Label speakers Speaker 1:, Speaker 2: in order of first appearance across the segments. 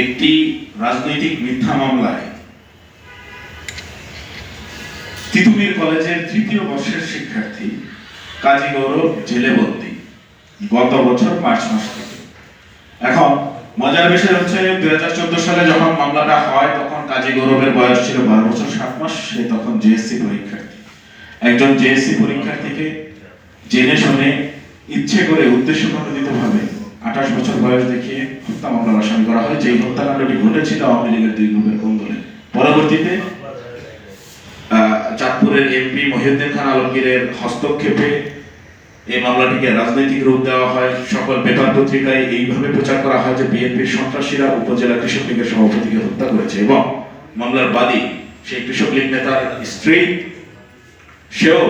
Speaker 1: একটি রাজনৈতিক মিথ্যা মামলায় তিতুমির কলেজের তৃতীয় বর্ষের শিক্ষার্থী কাজী গৌরব জেলে বন্দী গত বছর মার্চ মাস থেকে। এখন মজার বিষয় হচ্ছে দুই হাজার চোদ্দ সালে যখন মামলাটা হয়, তখন কাজী গৌরবের বয়স ছিল বারো বছর, সাত মাস, সে তখন জেএসসি পরীক্ষার্থী। একজন জেএসসি পরীক্ষার্থীকে জেনে শুনে ইচ্ছে করে উদ্দেশ্য ভাবে আঠাশ বছর বয়স দেখিয়ে হত্যা মামলার আসামি করা হয়, যেই হত্যাকাণ্ডটি ঘটেছিল আওয়ামী লীগের দুই গ্রুপের কোন্দলে পরবর্তীতে চাঁদপুরের এমপি মহিউদ্দিন খান আলমগীরের হস্তক্ষেপে এই মামলাটিকে রাজনৈতিক রূপ দেওয়া হয়। সকল পেপার পত্রিকায় এইভাবে প্রচার করা হয় যে বিএনপির সন্ত্রাসীরা উপজেলা কৃষক লীগের সভাপতিকে হত্যা করেছে এবং মামলার বাদী সেই কৃষক লীগ নেতার স্ত্রী, সেও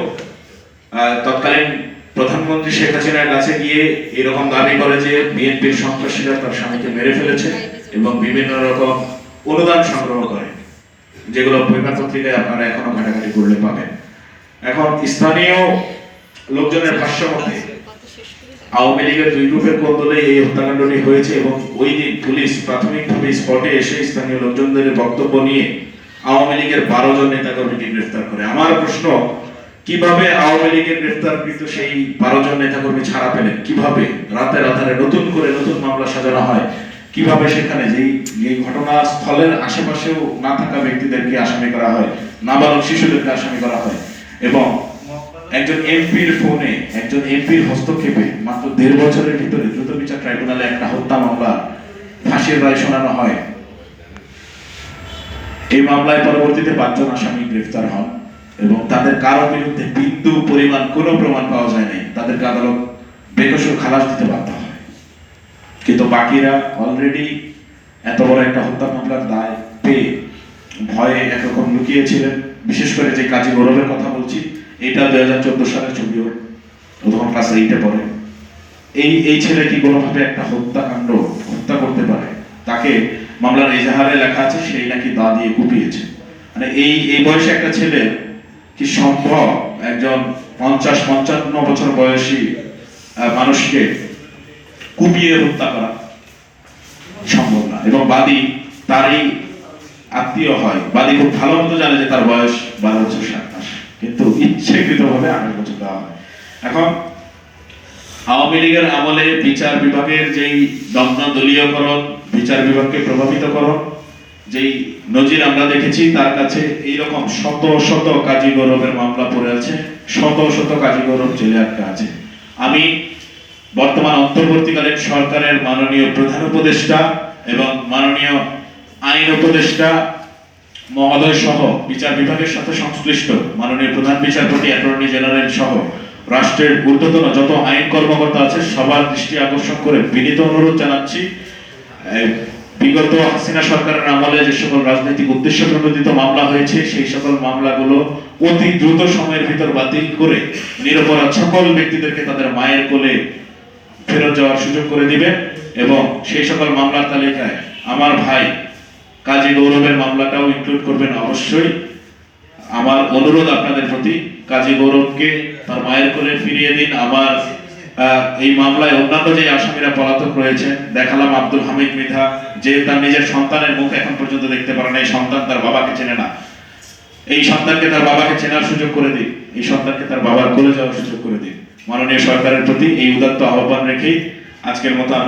Speaker 1: তৎকালীন প্রধানমন্ত্রী শেখ হাসিনার কাছে গিয়ে এরকম দাবি করে যে বিএনপির সন্ত্রাসীরা তার স্বামীকে মেরে ফেলেছে এবং বিভিন্ন রকম অনুদান সংগ্রহ করে। যেগুলো পেপার পত্রিকায় আপনারা এখনও ঘাটাঘাটি করলে পাবেন। এখন স্থানীয় লোকজনের ভাষ্য মতে আওয়ামী লীগের দুই গ্রুপের কোন্দলে এই হত্যাকাণ্ডটি হয়েছে এবং ওই দিন পুলিশ প্রাথমিকভাবে স্পটে এসে স্থানীয় লোকজনদের বক্তব্য নিয়ে আওয়ামী লীগের বারো জন নেতাকর্মীকে গ্রেফতার করে। আমার প্রশ্ন কীভাবে আওয়ামী লীগের গ্রেফতারকৃত সেই বারো জন নেতাকর্মী ছাড়া পেলেন? কীভাবে রাতের আধারে নতুন করে নতুন মামলা সাজানো হয়? কীভাবে সেখানে যেই এই ঘটনাস্থলের আশেপাশেও না থাকা ব্যক্তিদেরকে আসামি করা হয়? নাবালক শিশুদেরকে আসামি করা হয়। এবং একজন এমপির ফোনে, একজন এমপির হস্তক্ষেপে মাত্র দেড় বছরের ভিতরে দ্রুত বিচার ট্রাইব্যুনালে একটা হত্যা মামলা ফাঁসির রায় শোনানো হয়। এই মামলায় পরবর্তীতে পাঁচজন আসামি গ্রেফতার হন। এবং তাদের কারও বিরুদ্ধে বিন্দু পরিমাণ কোনো প্রমাণ পাওয়া যায় নাই। তাদেরকে আদালত বেকসুর খালাস দিতে বাধ্য হয়। কিন্তু বাকিরা অলরেডি এত বড় একটা হত্যা মামলার দায় পেয়ে ভয়ে একরকম লুকিয়েছিলেন। বিশেষ করে যে কাজী গৌরবের কথা বলছি, এটা দুই হাজার চোদ্দ সালের ছবি তখন ক্লাস এইটে পড়ে। এই এই ছেলে কি কোনোভাবে একটা হত্যাকাণ্ড হত্যা করতে পারে? তাকে মামলার এজাহারে লেখা আছে, সেই নাকি দা দিয়ে কুপিয়েছে। মানে এই এই বয়সে একটা ছেলে কি সম্ভব একজন পঞ্চাশ, পঞ্চান্ন বছর বয়সী মানুষকে কুপিয়ে হত্যা করা? সম্ভব না। এবং বাদী তারই আত্মীয় হয়। বাদী খুব ভালো মতো জানে যে তার বয়স বারো বছর সাত মাস কিন্তু ইচ্ছাকৃত ভাবে আঠারো বছর দেওয়া হয়। এখন আওয়ামী লীগের আমলে বিচার বিভাগের যেই দগ্ন দলীয়করণ, বিচার বিভাগকে প্রভাবিত করণ যেই নজির আমরা দেখেছি, তার কাছে এইরকম শত শত কাজী গৌরবের মামলা পড়ে আছে, শত শত কাজী গৌরব জেলে আটকে আছে। আমি বর্তমান অন্তর্বর্তীকালীন সরকারের মাননীয় প্রধান উপদেষ্টা এবং মাননীয় আইন উপদেষ্টা মহোদয় সহ বিচার বিভাগের সাথে সংশ্লিষ্ট মাননীয় প্রধান বিচারপতি, অ্যাটর্নি জেনারেল সহ রাষ্ট্রের ঊর্ধ্বতন যত আইন কর্মকর্তা আছে, সবার দৃষ্টি আকর্ষণ করে বিনীত অনুরোধ জানাচ্ছি। বিগত হাসিনা সরকারের আমলে যে সকল রাজনৈতিক উদ্দেশ্য প্রণোদিত মামলা হয়েছে, সেই সকল মামলাগুলো অতি দ্রুত সময়ের ভিতর বাতিল করে নিরপরাধ সকল ব্যক্তিদেরকে তাদের মায়ের কোলে ফেরত যাওয়ার সুযোগ করে দিবেন এবং সেই সকল মামলার তালিকায় আমার ভাই কাজী গৌরবের মামলাটাও ইনক্লুড করবেন অবশ্যই। আমার অনুরোধ আপনাদের প্রতি, কাজী গৌরবকে তার মায়ের কোলে ফিরিয়ে দিন, আমার এই মামলায় অন্যান্য যে আসামিরা পলাতক রয়েছে, দেখালাম আব্দুল হামিদ মিধা, যে তার নিজের সন্তানের মুখ এখন পর্যন্ত দেখতে পারে না, এই সন্তান তার বাবাকে চেনে না। এই সন্তানকে তার বাবাকে চেনার সুযোগ করে দিন এই সন্তানকে তার বাবার কোলে যাওয়ার সুযোগ করে দিন মাননীয় সরকারের প্রতি এই উদাত্ত আহ্বান রেখেই আজকের মতো আমি